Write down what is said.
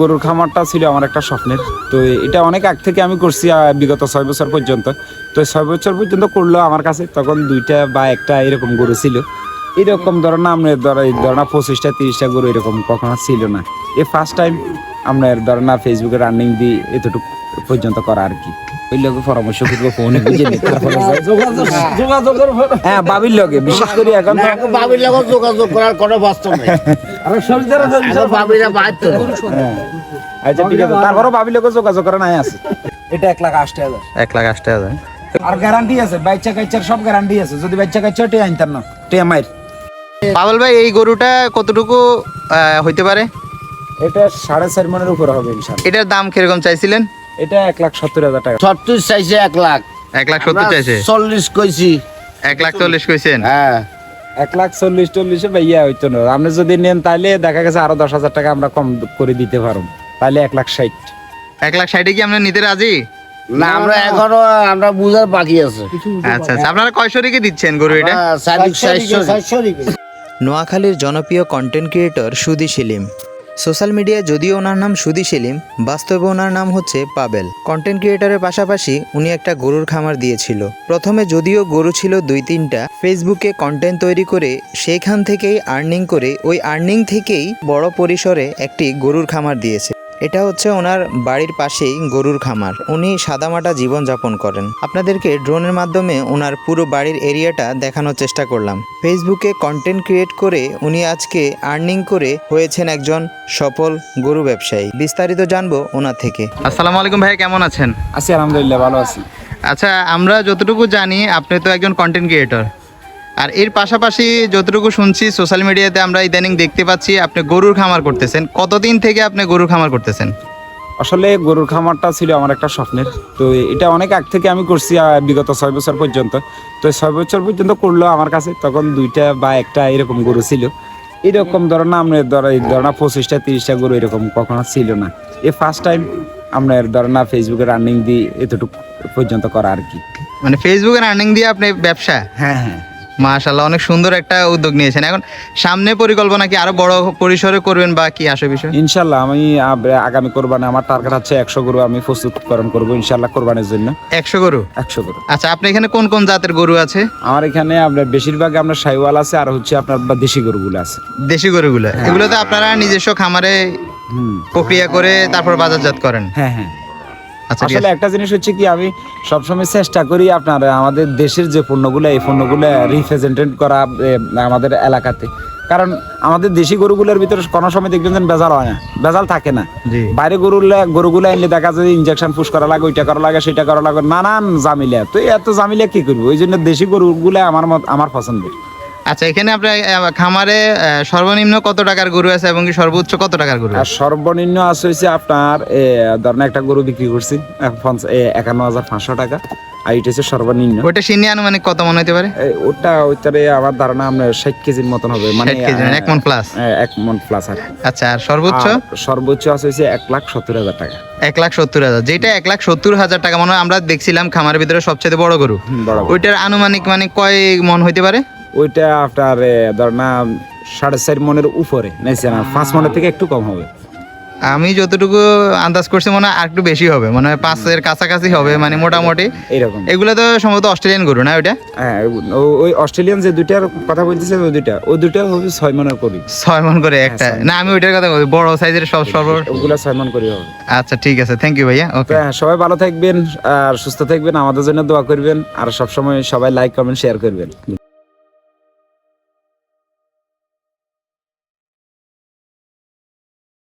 গরুর খামারটা ছিল আমার একটা স্বপ্নের। তো এটা অনেক আগ থেকে আমি করছি বিগত ছয় বছর পর্যন্ত। তো ছয় বছর পর্যন্ত করল আমার কাছে, তখন দুইটা বা একটা এরকম গরু ছিল। এরকম ধরনের আপনার ধরনের পঁচিশটা, তিরিশটা গরু এরকম কখনো ছিল না। এ ফার্স্ট টাইম আপনার ধরনের ফেসবুকে রানিং দিয়ে এতটুকু পর্যন্ত করা আর কি। ওই লোকে পরামর্শ করব ফোনে বুঝে নি তারপরে হ্যাঁ বাবির লগে বিশেষ করে এখন বাবির লগত যোগাযোগ করার কোনো বাস্তব নেই। এখন বাবিরা বাধ্য। হ্যাঁ। আচ্ছা ঠিক আছে। তারপরও বাবির লগে যোগাযোগ করা নাই আছে? এটা এক লাখ আশি হাজার। এক লাখ আশি হাজার। আর গ্যারান্টি আছে বাচ্চা কাচ্চার সব গ্যারান্টি আছে। যদি বাচ্চা কাচ্চা টে আনতাম না। টে মাইর। পাবল ভাই এই গরুটা কতটুকু আহ, হইতে পারে? এটা সাড়ে চার মনের উপরে হবে এটার দাম কীরকম চাইছিলেন? এটা এক লাখ সত্তর হাজার টাকা। ছত্রিশ চাইছে এক লাখ। এক লাখ সত্তর চাইছে? চল্লিশ কইছি। এক লাখ চল্লিশ কইছেন? হ্যাঁ। এক লাখ চল্লিশ টল্লিশে ভাইয়া হইতো না। আপনি যদি নেন তাহলে দেখা গেছে আরও দশ হাজার টাকা আমরা কম করে দিতে পারব। তাহলে এক লাখ ষাট। এক লাখ ষাটে কি আপনার নিতে রাজি? না আমরা এখনও আমরা বুঝার বাকি আছে। আচ্ছা আচ্ছা। আপনারা কয়শো রেখে দিচ্ছেন গরু এটা? আমরা নোয়াখালীর জনপ্রিয় কন্টেন্ট ক্রিয়েটর সুদি সেলিম। সোশ্যাল মিডিয়ায় যদিও ওনার নাম সুদি সেলিম, বাস্তবে ওনার নাম হচ্ছে পাবেল। কন্টেন্ট ক্রিয়েটারের পাশাপাশি উনি একটা গরুর খামার দিয়েছিল। প্রথমে যদিও গরু ছিল দুই তিনটা ফেসবুকে কন্টেন্ট তৈরি করে সেইখান থেকেই আর্নিং করে, ওই আর্নিং থেকেই বড় পরিসরে একটি গরুর খামার দিয়েছে। এটা হচ্ছে ওনার বাড়ির পাশেই গরুর খামার। উনি সাদামাটা জীবনযাপন করেন। আপনাদেরকে ড্রোনের মাধ্যমে ওনার পুরো বাড়ির এরিয়াটা দেখানোর চেষ্টা করলাম। ফেসবুকে কন্টেন্ট ক্রিয়েট করে উনি আজকে আর্নিং করে হয়েছেন একজন সফল গরু ব্যবসায়ী। বিস্তারিত জানব ওনার থেকে। আসসালামু আলাইকুম ভাই কেমন আছেন? আছি আলহামদুলিল্লাহ ভালো আছি। আচ্ছা আমরা যতটুকু জানি আপনি তো একজন কন্টেন্ট ক্রিয়েটর আর এর পাশাপাশি যতটুকু শুনছি সোশ্যাল মিডিয়াতে আমরা ইদানিং দেখতে পাচ্ছি আপনি গরুর খামার করতেছেন। কতদিন থেকে আপনি গরুর খামার করতেছেন? আসলে গরুর খামারটা ছিল আমার একটা স্বপ্নের। তো এটা অনেক আগ থেকে আমি করছি বিগত ছয় বছর পর্যন্ত। তো ছয় বছর পর্যন্ত করল আমার কাছে তখন দুইটা বা একটা এরকম গরু ছিল। এরকম ধরনের আপনার ধর এই ধরনের পঁচিশটা তিরিশটা গরু এরকম কখনো ছিল না। এ ফার্স্ট টাইম আপনার ধরনের ফেসবুকে রানিং দিয়ে এতটুকু পর্যন্ত করা আর কি। মানে ফেসবুকের রানিং দিয়ে আপনি ব্যবসা? হ্যাঁ হ্যাঁ। মাশাল্লাহ অনেক সুন্দর একটা উদ্যোগ নিয়েছেন। এখন সামনে পরিকল্পনা কি আরও বড় পরিসরে করবেন বা কি আসে বিষয়? ইনশাল্লাহ আমি আগামী কোরবানি আমার টার্গেট হচ্ছে একশো গরু আমি প্রস্তুতকরণ করব ইনশাল্লাহ কোরবানির জন্য। একশো গরু? একশো গরু। আচ্ছা আপনি এখানে কোন কোন জাতের গরু আছে? আমার এখানে আপনার বেশিরভাগ আপনার সাইওয়াল আছে আর হচ্ছে আপনার দেশি গরুগুলো আছে। দেশি গরুগুলো। এগুলো তো আপনারা নিজস্ব খামারে প্রক্রিয়া করে তারপর বাজারজাত করেন? হ্যাঁ হ্যাঁ। আসলে একটা জিনিস হচ্ছে কি আমি সবসময় চেষ্টা করি আপনার আমাদের দেশের যে পণ্যগুলো এই পণ্যগুলো রিপ্রেজেন্টেট করা আমাদের এলাকাতে। কারণ আমাদের দেশি গরুগুলোর ভিতরে কোনো সময় দেখবেন যে ভেজাল হয় না ভেজাল থাকে না। বাইরে গরুগুলো গরুগুলো এনে দেখা যায় ইঞ্জেকশন পুশ করা লাগে ওইটা করা লাগে সেটা করা লাগে নানান জামিলা তো এত জামিলা কি করব? ওই জন্য দেশি গরুগুলো আমার মত আমার পছন্দের। আচ্ছা এখানে আপনার খামারে সর্বনিম্ন কত টাকার গরু আছে এবং সর্বোচ্চ কত টাকার গরু আর সর্বনিম্ন আছে হচ্ছে আপনার ধরেন একটা গরু বিক্রি করছি একান্ন হাজার পাঁচশো টাকা আর এটা হচ্ছে সর্বনিম্ন। ওইটা সিনি আনুমানিক কত মনে হতে পারে? ওটা ওইটারে আমার ধারণা আপনার ষাট কেজির মতন হবে মানে কেজি, মানে এক plus? হ্যাঁ, এক মন প্লাস আর। আচ্ছা আর সর্বোচ্চ? সর্বোচ্চ আছে হচ্ছে এক লাখ সত্তর হাজার টাকা। এক লাখ সত্তর হাজার যেটা এক লাখ সত্তর হাজার টাকা মনে হয় আমরা দেখছিলাম খামারের ভিতরে সবচেয়ে বড় গরু। ওইটার আনুমানিক মানে কয় মন হইতে পারে? ওইটা আপনার ধর না সাড়ে চার মনের উপরে নাইছে না? পাঁচ মনের থেকে একটু কম হবে। আমি যতটুকু আন্দাজ করছি মনে হয় একটু বেশি হবে। মানে পাঁচের কাছাকাছি হবে মানে মোটামুটি। এইরকম এগুলো তো সম্ভবত অস্ট্রেলিয়ান গরু না ওইটা? হ্যাঁ ওই অস্ট্রেলিয়ান যে দুইটার কথা বলতেছে ওই দুইটা। ওই দুইটা হবে ছয় মনের করি। ছয় মন করে একটা। না আমি ওইটার কথা বলছি বড় সাইজের সব সর্ব ওগুলা ছয় মন করি হবে। আচ্ছা ঠিক আছে থ্যাংক ইউ ভাইয়া ওকে হ্যাঁ, সবাই ভালো থাকবেন আর সুস্থ থাকবেন আমাদের জন্য দোয়া করবেন। আর সবসময় সবাই লাইক কমেন্ট শেয়ার করবেন।